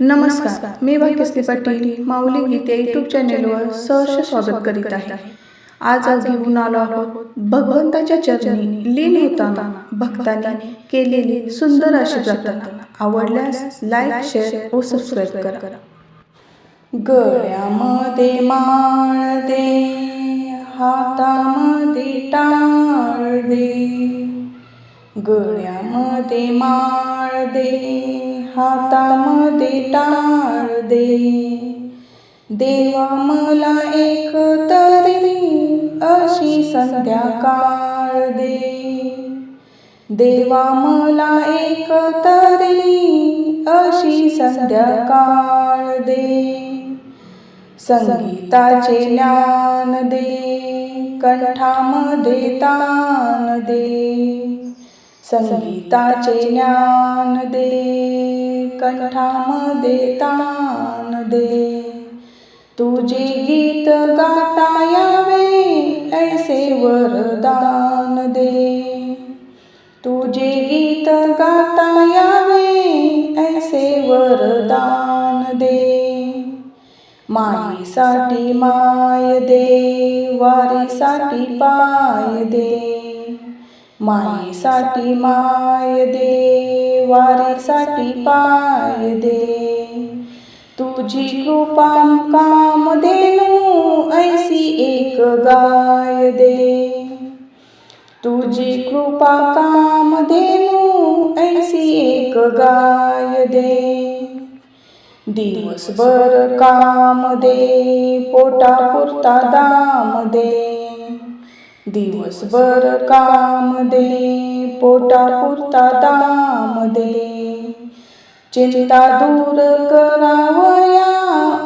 नमस्कार मी भाग्यश्री पाटील माऊली गीते युट्यूब चॅनेलवर सहर्ष स्वागत करीत आहे. आज आज घेऊन आलो आहोत भगवंताच्या चरणी. लीन होताना भक्तांनी केलेली सुंदर अशी प्रार्थना. आवडल्यास लाईक शेअर व सबस्क्राईब करा. गळ्यामध्ये माळ दे हातामध्ये टाळ दे. गळ्यामध्ये माळ दे हातामध्ये टाळ दे. देवा मला एक तरी अशी संध्याकाळ दे. देवा मला एक तरी अशी संध्याकाळ दे. संगीताचे ज्ञान दे कंठामध्ये तान दे. संगीताचे ज्ञान दे कंठामध्ये तान दे. तुझे गीत गाता यावे ऐसे वरदान दे. तुझे गीत गाता यावे ऐसे वरदान दे. माईसाठी माय दे वारीसाठी पाय दे. माईसाठी माय दे वारीसाठी पाय दे. तुझी कृपा काम देनू ऐसी एक गाय दे. तुझी कृपा काम देनू ऐसी एक गाय दे. दिवसभर काम दे पोटा दाम दे. दिवसभर काम दे पोटापुरता दाम दे चिंता दूर करावया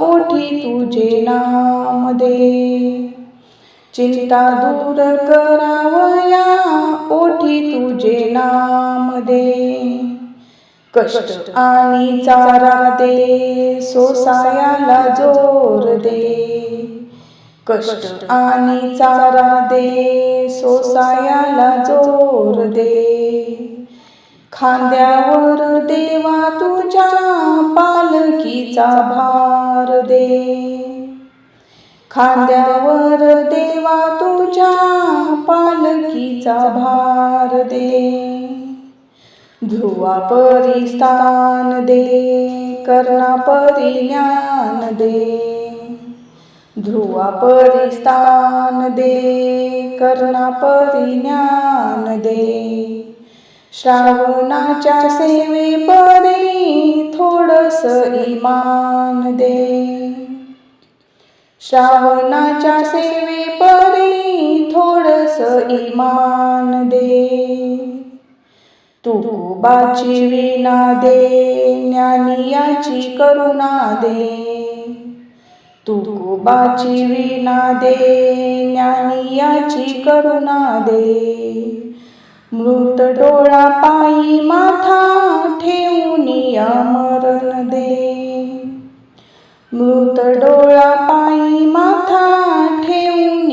ओठी तुझे नाम दे चिंता दूर करावया ओठी तुझे नाम दे कष्ट आणि चारा दे सोसायाला जोर दे. कष्ट आणि चारा दे सोसायाला जोर दे. खांद्यावर देवा तुझ्या पालखीचा भार दे. खांद्यावर देवा तुझ्या पालखीचा भार दे. ध्रुवा परिस्थान दे कर्णा परिज्ञान दे. ध्रुवा परिस्थान दे कर्णा परिज्ञान दे. श्रावणाच्या सेवे परी थोडस इमान दे. श्रावणाच्या सेवे परी थोडस इमान दे. तुबाची विना दे ज्ञानियाची करुणा दे. तुकोबाची विना दे ज्ञानियाची करुणा दे. मृत डोळा पायी माथा ठेवून मरण दे. मृत डोळा पायी माथा ठेवून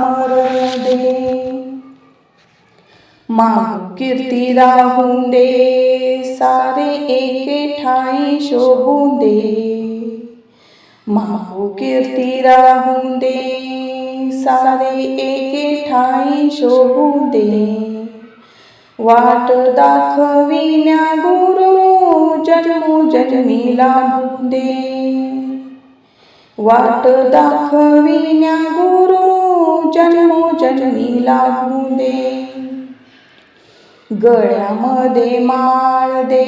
मरण दे. माग कीर्ती राहून दे सारे एके ठाई शोभून दे. माहू कीर्ती राहून दे सारे एके ठाई शोभू दे. वाट दाखविण्या गुरु जन्मी लागू दे. वाट दाखविण्या गुरु जन्मी लागू दे. गळ्यामध्ये माळ दे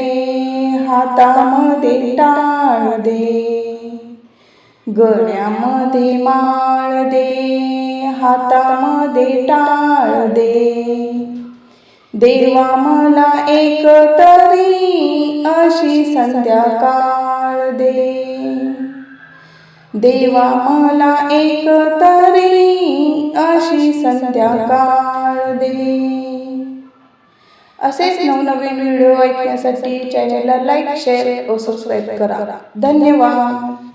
हातामध्ये टाळ दे. गळ्यामध्ये माळ दे हातामध्ये टाळ दे. देवा मला एक तरी अशी संध्याकाळ दे. देवा मला एक तरी अशी संध्याकाळ दे. असेच नवनवीन व्हिडिओ ऐकण्यासाठी चॅनलला लाईक शेअर व सबस्क्राईब करा. धन्यवाद.